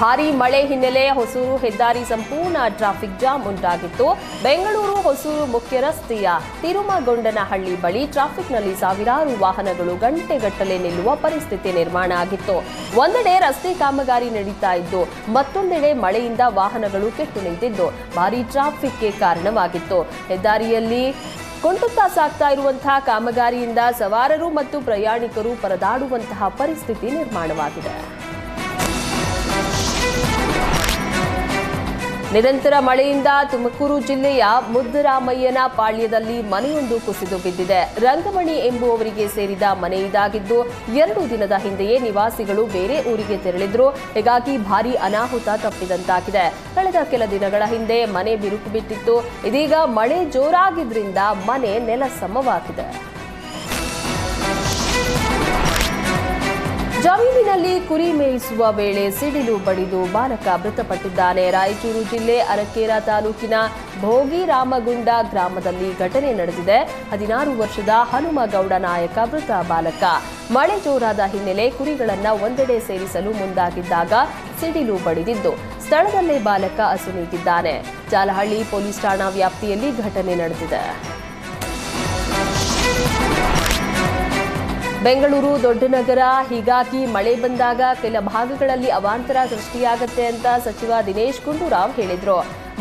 ಭಾರೀ ಮಳೆ ಹಿನ್ನೆಲೆ ಹೊಸೂರು ಹೆದ್ದಾರಿ ಸಂಪೂರ್ಣ ಟ್ರಾಫಿಕ್ ಜಾಮ್ ಉಂಟಾಗಿತ್ತು. ಬೆಂಗಳೂರು, ಹೊಸೂರು ಮುಖ್ಯ ರಸ್ತೆಯ ತಿರುಮಗೊಂಡನಹಳ್ಳಿ ಬಳಿ ಟ್ರಾಫಿಕ್ನಲ್ಲಿ ಸಾವಿರಾರು ವಾಹನಗಳು ಗಂಟೆಗಟ್ಟಲೆ ನಿಲ್ಲುವ ಪರಿಸ್ಥಿತಿ ನಿರ್ಮಾಣ ಆಗಿತ್ತು. ಒಂದೆಡೆ ರಸ್ತೆ ಕಾಮಗಾರಿ ನಡೀತಾ ಇದ್ದು, ಮತ್ತೊಂದೆಡೆ ಮಳೆಯಿಂದ ವಾಹನಗಳು ಕೆಟ್ಟು ನಿಂತಿದ್ದು, ಭಾರೀ ಟ್ರಾಫಿಕ್ಗೆ ಕಾರಣವಾಗಿತ್ತು. ಹೆದ್ದಾರಿಯಲ್ಲಿ ಕುಂಟುತ್ತಾ ಸಾಗ್ತಾ ಇರುವಂತಹ ಕಾಮಗಾರಿಯಿಂದ ಸವಾರರು ಮತ್ತು ಪ್ರಯಾಣಿಕರು ಪರದಾಡುವಂತಹ ಪರಿಸ್ಥಿತಿ ನಿರ್ಮಾಣವಾಗಿದೆ. ನಿರಂತರ ಮಳೆಯಿಂದ ತುಮಕೂರು ಜಿಲ್ಲೆಯ ಮುದ್ದರಾಮಯ್ಯನ ಪಾಳ್ಯದಲ್ಲಿ ಮನೆಯೊಂದು ಕುಸಿದು ಬಿದ್ದಿದೆ. ರಂಗಮಣಿ ಎಂಬುವವರಿಗೆ ಸೇರಿದ ಮನೆ ಇದಾಗಿದ್ದು, ಎರಡು ದಿನದ ಹಿಂದೆಯೇ ನಿವಾಸಿಗಳು ಬೇರೆ ಊರಿಗೆ ತೆರಳಿದ್ರು. ಹೀಗಾಗಿ ಭಾರಿ ಅನಾಹುತ ತಪ್ಪಿದಂತಾಗಿದೆ. ಕಳೆದ ಕೆಲ ದಿನಗಳ ಹಿಂದೆ ಮನೆ ಬಿರುಕು ಬಿಟ್ಟಿತ್ತು. ಇದೀಗ ಮಳೆ ಜೋರಾಗಿದ್ರಿಂದ ಮನೆ ನೆಲಸಮವಾಗಿದೆ. ಜಮೀನಿನಲ್ಲಿ ಕುರಿ ಮೇಯಿಸುವ ವೇಳೆ ಸಿಡಿಲು ಬಡಿದು ಬಾಲಕ ಮೃತಪಟ್ಟಿದ್ದಾನೆ. ರಾಯಚೂರು ಜಿಲ್ಲೆ ಅರಕೇರ ತಾಲೂಕಿನ ಭೋಗಿರಾಮಗುಂಡ ಗ್ರಾಮದಲ್ಲಿ ಘಟನೆ ನಡೆದಿದೆ. ಹದಿನಾರು ವರ್ಷದ ಹನುಮಗೌಡ ನಾಯಕ ಮೃತ ಬಾಲಕ. ಮಳೆ ಜೋರಾದ ಹಿನ್ನೆಲೆ ಕುರಿಗಳನ್ನ ಒಂದೆಡೆ ಸೇರಿಸಲು ಮುಂದಾಗಿದ್ದಾಗ ಸಿಡಿಲು ಬಡಿದಿದ್ದು, ಸ್ಥಳದಲ್ಲೇ ಬಾಲಕ ಅಸುನೀಗಿದ್ದಾನೆ ಜಾಲಹಳ್ಳಿ ಪೊಲೀಸ್ ಠಾಣಾ ವ್ಯಾಪ್ತಿಯಲ್ಲಿ ಘಟನೆ ನಡೆದಿದೆ. ಬೆಂಗಳೂರು ದೊಡ್ಡ ನಗರ, ಹೀಗಾಗಿ ಮಳೆ ಬಂದಾಗ ಕೆಲ ಭಾಗಗಳಲ್ಲಿ ಅವಾಂತರ ಸೃಷ್ಟಿಯಾಗುತ್ತೆ ಅಂತ ಸಚಿವ ದಿನೇಶ್ ಗುಂಡೂರಾವ್ ಹೇಳಿದರು.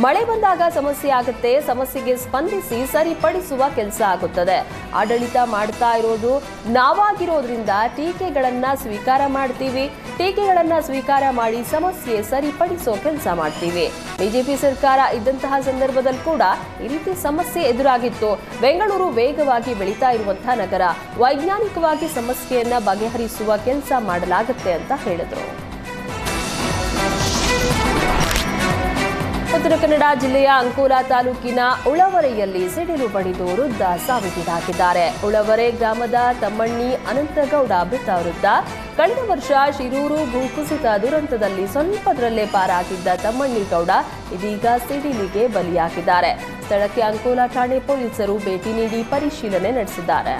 ಮಳೆ ಬಂದಾಗ ಸಮಸ್ಯೆ ಆಗುತ್ತೆ, ಸಮಸ್ಯೆಗೆ ಸ್ಪಂದಿಸಿ ಸರಿಪಡಿಸುವ ಕೆಲಸ ಆಗುತ್ತದೆ. ಆಡಳಿತ ಮಾಡ್ತಾ ಇರೋದು ನಾವಾಗಿರೋದ್ರಿಂದ ಟೀಕೆಗಳನ್ನ ಸ್ವೀಕಾರ ಮಾಡ್ತೀವಿ. ಟೀಕೆಗಳನ್ನ ಸ್ವೀಕಾರ ಮಾಡಿ ಸಮಸ್ಯೆ ಸರಿಪಡಿಸೋ ಕೆಲಸ ಮಾಡ್ತೀವಿ. ಬಿಜೆಪಿ ಸರ್ಕಾರ ಇದ್ದಂತಹ ಸಂದರ್ಭದಲ್ಲಿ ಕೂಡ ಈ ರೀತಿ ಸಮಸ್ಯೆ ಎದುರಾಗಿತ್ತು. ಬೆಂಗಳೂರು ವೇಗವಾಗಿ ಬೆಳೀತಾ ಇರುವಂತಹ ನಗರ, ವೈಜ್ಞಾನಿಕವಾಗಿ ಸಮಸ್ಯೆಯನ್ನ ಬಗೆಹರಿಸುವ ಕೆಲಸ ಮಾಡಲಾಗುತ್ತೆ ಅಂತ ಹೇಳಿದರು. ಉತ್ತರ ಕನ್ನಡ ಜಿಲ್ಲೆಯ ಅಂಕೋಲ ತಾಲೂಕಿನ ಉಳವರೆಯಲ್ಲಿ ಸಿಡಿಲು ಬಡಿದು ವೃದ್ಧ ಸಾವಿಗೀಡಾಗಿದ್ದಾರೆ. ಉಳವರೆ ಗ್ರಾಮದ ತಮ್ಮಣ್ಣಿ ಅನಂತಗೌಡ ಮೃತ ವೃದ್ಧ ಕಳೆದ ವರ್ಷ ಶಿರೂರು ಭೂಕುಸಿತ ದುರಂತದಲ್ಲಿ ಸ್ವಲ್ಪದರಲ್ಲೇ ಪಾರಾಗಿದ್ದ ತಮ್ಮಣ್ಣಿ ಗೌಡ ಇದೀಗ ಸಿಡಿಲಿಗೆ ಬಲಿಯಾಗಿದ್ದಾರೆ. ಸ್ಥಳಕ್ಕೆ ಅಂಕೋಲಾ ಠಾಣೆ ಪೊಲೀಸರು ಭೇಟಿ ನೀಡಿ ಪರಿಶೀಲನೆ ನಡೆಸಿದ್ದಾರೆ.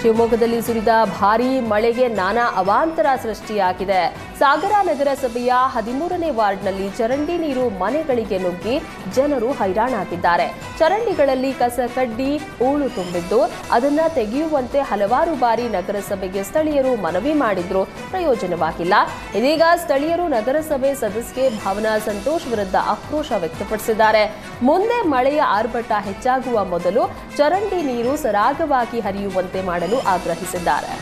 ಶಿವಮೊಗ್ಗದಲ್ಲಿ ಸುರಿದ ಭಾರೀ ಮಳೆಗೆ ನಾನಾ ಅವಾಂತರ ಸೃಷ್ಟಿಯಾಗಿದೆ. ಸಾಗರ ನಗರಸಭೆಯ ಹದಿಮೂರನೇ ವಾರ್ಡ್ನಲ್ಲಿ ಚರಂಡಿ ನೀರು ಮನೆಗಳಿಗೆ ನುಗ್ಗಿ ಜನರು ಹೈರಾಣಾಗಿದ್ದಾರೆ. ಚರಂಡಿಗಳಲ್ಲಿ ಕಸ ಕಡ್ಡಿ ಹೂಳು ತುಂಬಿದ್ದು, ಅದನ್ನ ತೆಗೆಯುವಂತೆ ಹಲವಾರು ಬಾರಿ ನಗರಸಭೆಗೆ ಸ್ಥಳೀಯರು ಮನವಿ ಮಾಡಿದ್ರು. ಪ್ರಯೋಜನವಾಗಿಲ್ಲ. ಇದೀಗ ಸ್ಥಳೀಯರು ನಗರಸಭೆ ಸದಸ್ಯೆ ಭಾವನಾ ಸಂತೋಷ್ ವಿರುದ್ಧ ಆಕ್ರೋಶ ವ್ಯಕ್ತಪಡಿಸಿದ್ದಾರೆ. ಮುಂದೆ ಮಳೆಯ ಆರ್ಭಟ ಹೆಚ್ಚಾಗುವ ಮೊದಲು ಚರಂಡಿ ನೀರು ಸರಾಗವಾಗಿ ಹರಿಯುವಂತೆ ಮಾಡಲು ಆಗ್ರಹಿಸಿದ್ದಾರೆ.